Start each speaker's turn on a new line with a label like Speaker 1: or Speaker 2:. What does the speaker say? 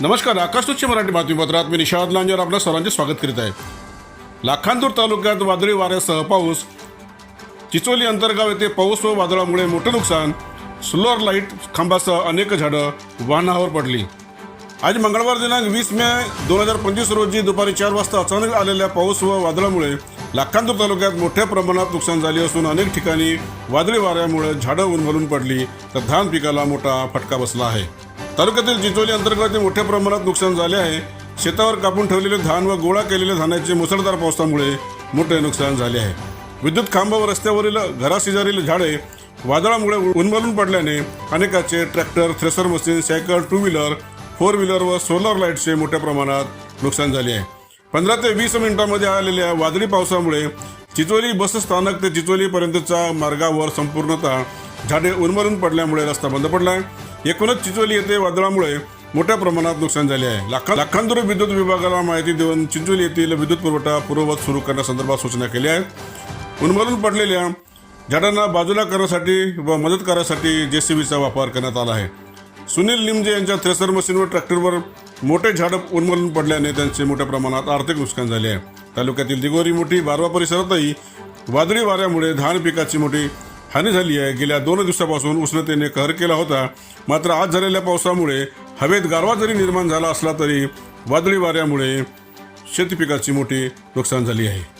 Speaker 1: नमस्कार आकाशनुच्च मराठी बातमीपत्रात मी निषाद लांजर आपलं सर्वांचे स्वागत करीत आहे. लाखांदूर तालुक्यात वादळी वाऱ्यासह पाऊस. चिचोली अंतर्गाव येथे पाऊस व वादळामुळे मोठं नुकसान. सोलर लाइट खांबासह अनेक झाडं वाहनावर पडली. आज मंगळवार दिनांक वीस मे दोन हजार पंचवीस रोजी दुपारी चार वाजता अचानक आलेल्या पाऊस व वादळामुळे लाखांदूर तालुक्यात मोठ्या प्रमाणात नुकसान झाले असून अनेक ठिकाणी वादळी वाऱ्यामुळे झाडं उन्मलून पडली. तर धान पिकाला मोठा फटका बसला आहे. तालुक्यातील चिचोली अंतर्गत मोठ्या प्रमाणात नुकसान झाले आहे. शेतावर कापून ठेवलेले धान व गोळा केलेले धानाचे मुसळधार पावसामुळे मोठे नुकसान झाले आहे. विद्युत खांब व रस्त्यावरील घराशेजारील झाडे वादळामुळे उन्मळून पडल्याने अनेकाचे tractor thresher machine cycle two wheeler four wheeler व सोलर लाईटचे मोठ्या प्रमाणात नुकसान झाले आहे. पंधरा ते वीस मिनिटांमध्ये आलेल्या वादळी पावसामुळे चिचोली बस स्थानक ते चिचोलीपर्यंतच्या मार्गावर संपूर्णतः झाडे उन्मळून पडल्यामुळे रस्ता बंद पडला आहे. एकूणच चिंचवली येथे वादळामुळे मोठ्या प्रमाणात नुकसान झाले आहे. लाखा लाखांदूर विद्युत विभागाला माहिती देऊन चिंचोली येथील विद्युत पुरवठा पूर्ववत सुरू करण्यासंदर्भात सूचना केल्या आहेत. उन्मरून पडलेल्या झाडांना बाजूला करण्यासाठी व मदत करण्यासाठी जेसीबीचा वापर करण्यात आला आहे. सुनील लिमजे यांच्या थ्रेसर मशीन व ट्रॅक्टरवर मोठे झाड उन्मलून पडल्याने त्यांचे मोठ्या प्रमाणात आर्थिक नुकसान झाले आहे. तालुक्यातील दिगोरी मोठी बारवा परिसरातही वादळी वाऱ्यामुळे धान पिकाची मोठी हानी झाली आहे. गेल्या दोन दिवसापासून उष्णतेने कहर केला होता. मात्र आज झालेल्या पावसामुळे हवेत गारवा जरी निर्माण झाला असला तरी वादळी वाऱ्यामुळे शेती पिकाची मोठी नुकसान झाली आहे.